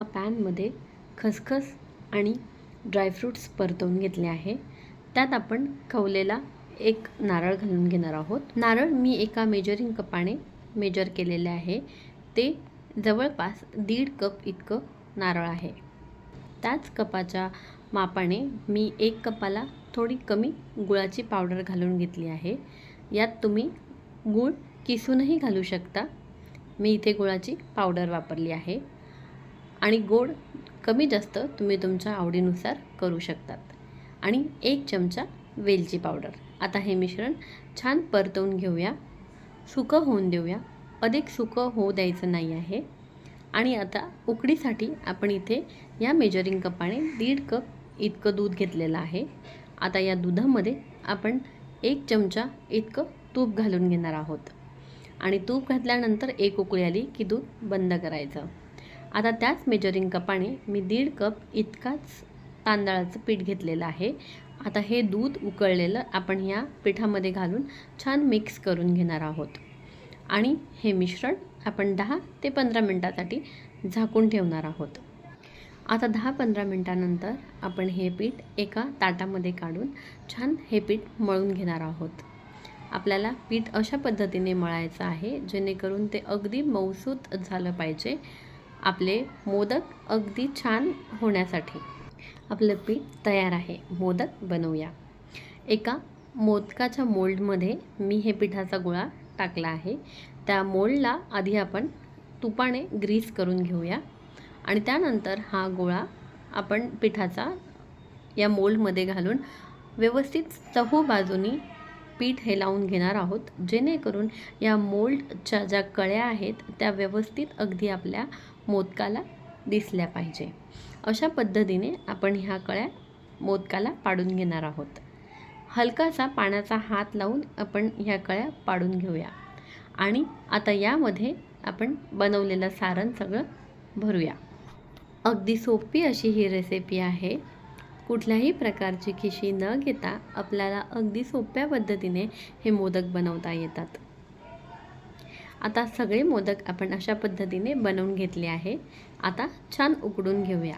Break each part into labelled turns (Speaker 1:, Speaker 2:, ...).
Speaker 1: पॅनमध्ये खसखस आणि ड्रायफ्रूट्स परतवून घेतले आहे. त्यात आपण खवलेला एक नारळ घालून घेणार आहोत. नारळ मी एका मेजरिंग कपाने मेजर केलेले आहे. ते जवळपास दीड कप इतकं नारळ आहे. त्याच कपाच्या मापाने मी एक कपाला थोडी कमी गुळाची पावडर घालून घेतली आहे. यात तुम्ही गूळ किसूनही घालू शकता. मी इथे गुळाची पावडर वापरली आहे. आणि गोड कमी जास्त तुम्ही तुमच्या आवडीनुसार करू शकतात. आणि एक चमचा वेलची पावडर. आता हे मिश्रण छान परतवून घेऊया. सुकं होऊन देऊया. अधिक सुकं होऊ द्यायचं नाही आहे. आणि आता उकडीसाठी आपण इथे या मेजरिंग कपाने दीड कप इतकं दूध घेतलेलं आहे. आता या दुधामध्ये आपण एक चमचा इतकं तूप घालून घेणार आहोत. आणि तूप घातल्यानंतर एक उकळी आली की दूध बंद करायचं. आता त्याच मेजरिंग कपाने मी दीड कप इतकाच तांदळाचं पीठ घेतलेलं आहे. आता हे दूध उकळलेलं आपण ह्या पिठामध्ये घालून छान मिक्स करून घेणार आहोत. आणि हे मिश्रण आपण दहा ते पंधरा मिनटासाठी झाकून ठेवणार आहोत. आता दहा पंधरा मिनटानंतर आपण हे पीठ एका ताटामध्ये काढून छान हे पीठ मळून घेणार आहोत. आपल्याला पीठ अशा पद्धतीने मळायचं आहे जेणेकरून ते अगदी मऊसूत झालं पाहिजे. आपले मोदक अगदी छान होण्यासाठी. आपलं पीठ तयार आहे. मोदक बनवूया. एका मोदकाच्या मोल्डमध्ये मी हे पिठाचा गोळा टाकला आहे. त्या मोल्डला आधी आपण तुपाने ग्रीस करून घेऊया. आणि त्यानंतर हा गोळा आपण पिठाचा या मोल्डमध्ये घालून व्यवस्थित चहू बाजूनी पीठ हे लावून घेणार आहोत जेणेकरून या मोल्डच्या ज्या कळ्या आहेत त्या व्यवस्थित अगदी आपल्या मोदकाला दिसल्या पाहिजे. अशा पद्धतीने आपण ह्या कळ्या मोदकाला पाडून घेणार आहोत. हलकासा पाण्याचा हात लावून आपण ह्या कळ्या पाडून घेऊया. आणि आता यामध्ये आपण बनवलेलं सारण सगळं भरूया. अगदी सोपी अशी ही रेसिपी आहे. कुठल्याही प्रकारची खिशी न घेता आपल्याला अगदी सोप्या पद्धतीने हे मोदक बनवता येतात. आता सगळे मोदक आपण अशा पद्धतीने बनवून घेतले आहे. आता छान उकडून घेऊया.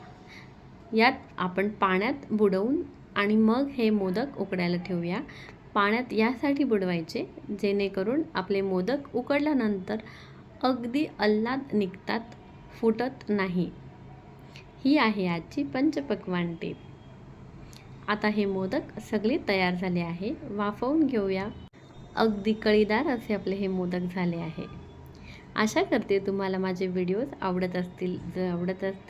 Speaker 1: यात आपण पाण्यात बुडवून आणि मग हे मोदक उकडायला ठेवूया. पाण्यात यासाठी बुडवायचे जेणेकरून आपले मोदक उकडल्यानंतर अगदी अल्लाद निघतात फुटत नाही. ही आहे आजची पंचपक्वान टीप. आता हे मोदक सगळे तयार झाले आहे. वाफवून घेऊया. अगदी कळीदार असे आपले हे मोदक झाले आहे. आशा करते तुम्हाला माझे व्हिडिओज आवडत असतील. जर आवडत असतील